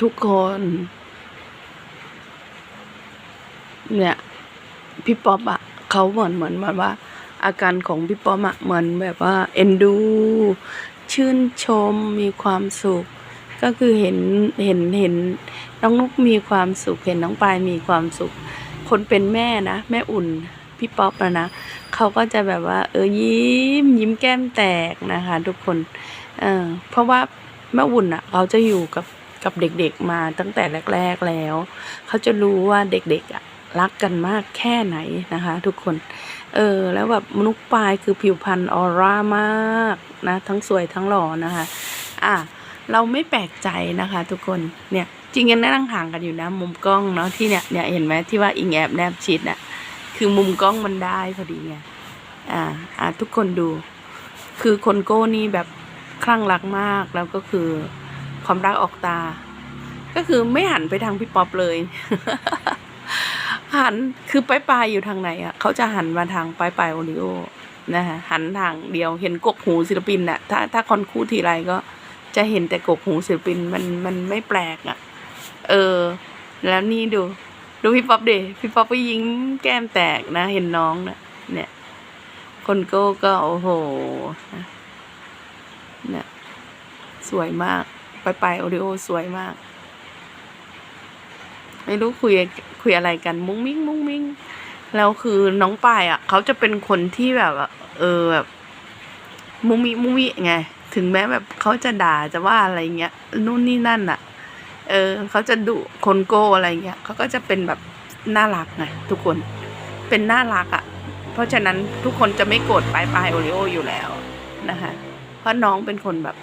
ทุกคน เนี่ย พี่ป๊อปอะเขาเหมือนเหมือนแบบว่า อาการของพี่ป๊อปอะเหมือนแบบว่า เอ็นดู ชื่นชมมีความสุข ก็คือเห็นเห็นเห็นน้องนุกมีความสุข เห็นน้องปายมีความสุข คนเป็นแม่นะ แม่อุ่นพี่ป๊อปนะนะเขาก็จะแบบว่า เออยิ้ม ยิ้มแก้มแตกนะคะ ทุกคน เออเพราะว่าแม่อุ่นอะ เขาจะอยู่กับ กับเด็กๆมาตั้งแต่แรก ๆแล้ว เขาจะรู้ว่าเด็กๆอะรักกันมากแค่ไหนนะคะ ทุกคน เออ แล้วแบบมนุษย์ปลายคือผิวพรรณออร่ามากนะ ทั้งสวยทั้งหล่อนะคะ อะ เราไม่แปลกใจนะคะ ทุกคน เนี่ย จริงๆนั่งห่างกันอยู่นะ มุมกล้องเนาะที่เนี่ย เนี่ยเห็นไหมที่ว่าอิงแอบแนบชิดอะ คือมุมกล้องมันได้พอดีไง อ่า อ่าทุกคนดู คือคนโก้นี่แบบคลั่งรักมากแล้วก็คือ ความรักออกตา ก็คือไม่หันไปทางพี่ป๊อปเลยหันคือปลายปลายอยู่ทางไหนอะเขาจะหันมาทางปลายปลายโอริโอนะคะหันทางเดียวเห็นกกหูศิลปินอะถ้าถ้าคอนคู่ทีไรก็จะเห็นแต่กกหูศิลปินมันมันไม่แปลกอะ เออ แล้วนี่ดู ดูพี่ป๊อปเดพี่ป๊อปก็ยิ้มแก้มแตกนะ เห็นน้องนะเนี่ย คนโก้ก็โอ้โหนะเนี่ยสวยมาก ไปไปโอริโอสวยมาก ไม่รู้คุยคุยอะไรกัน มุ้งมิ้งมุ้งมิ้งแล้วคือน้องปายอะ เขาจะเป็นคนที่แบบเออแบบ มุ้งมิ้งมุ้งมิ้งไง ถึงแม้แบบเขาจะด่าจะว่าอะไรเงี้ยนู่นนี่นั่นอะ เออเขาจะดุคนโก้อะไรเงี้ยเขาก็จะเป็นแบบน่ารักไงทุกคนเป็นน่ารักอะ เพราะฉะนั้นทุกคนจะไม่โกรธปลายปลายโอริโออยู่แล้วนะคะเพราะน้องเป็นคนแบบ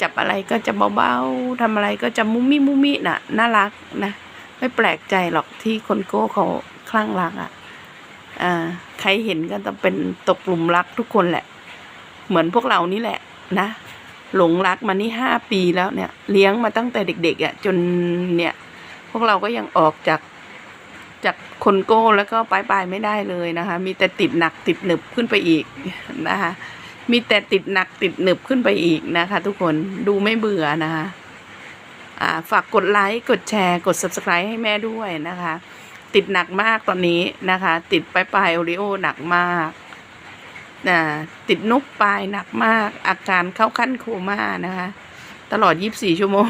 จับอะไรก็จะเบาๆทำอะไรก็จะมุ้มมิมุ้มมิน่ะน่ารักนะไม่แปลกใจหรอกที่คนโก้เขาคลั่งรักอะ่ะอ่าใครเห็นก็จะเป็นตกหลุมรักทุกคนแหละ เหมือนพวกเรานี่แหละนะ หลงรักมานี่ห้าปีแล้วเนี่ย เลี้ยงมาตั้งแต่เด็กๆอะ่ะจนเนี่ย พวกเราก็ยังออกจากจากคนโก้แล้วก็ปลายปลายๆไม่ได้เลยนะคะ มีแต่ติดหนักติดหนึบขึ้นไปอีกนะคะ มีแต่ติดหนักติดหนึบขึ้นไปอีกนะคะ ทุกคนดูไม่เบื่อนะคะฝากกดไลค์กดแชร์กด subscribe ให้แม่ด้วยนะคะ ติดหนักมากตอนนี้นะคะ ติดปลายปลายโอริโอหนักมากนะติดนุกปลายหนักมาก อาการเข้าขั้นโคม่านะคะ ตลอด 24 ชั่วโมง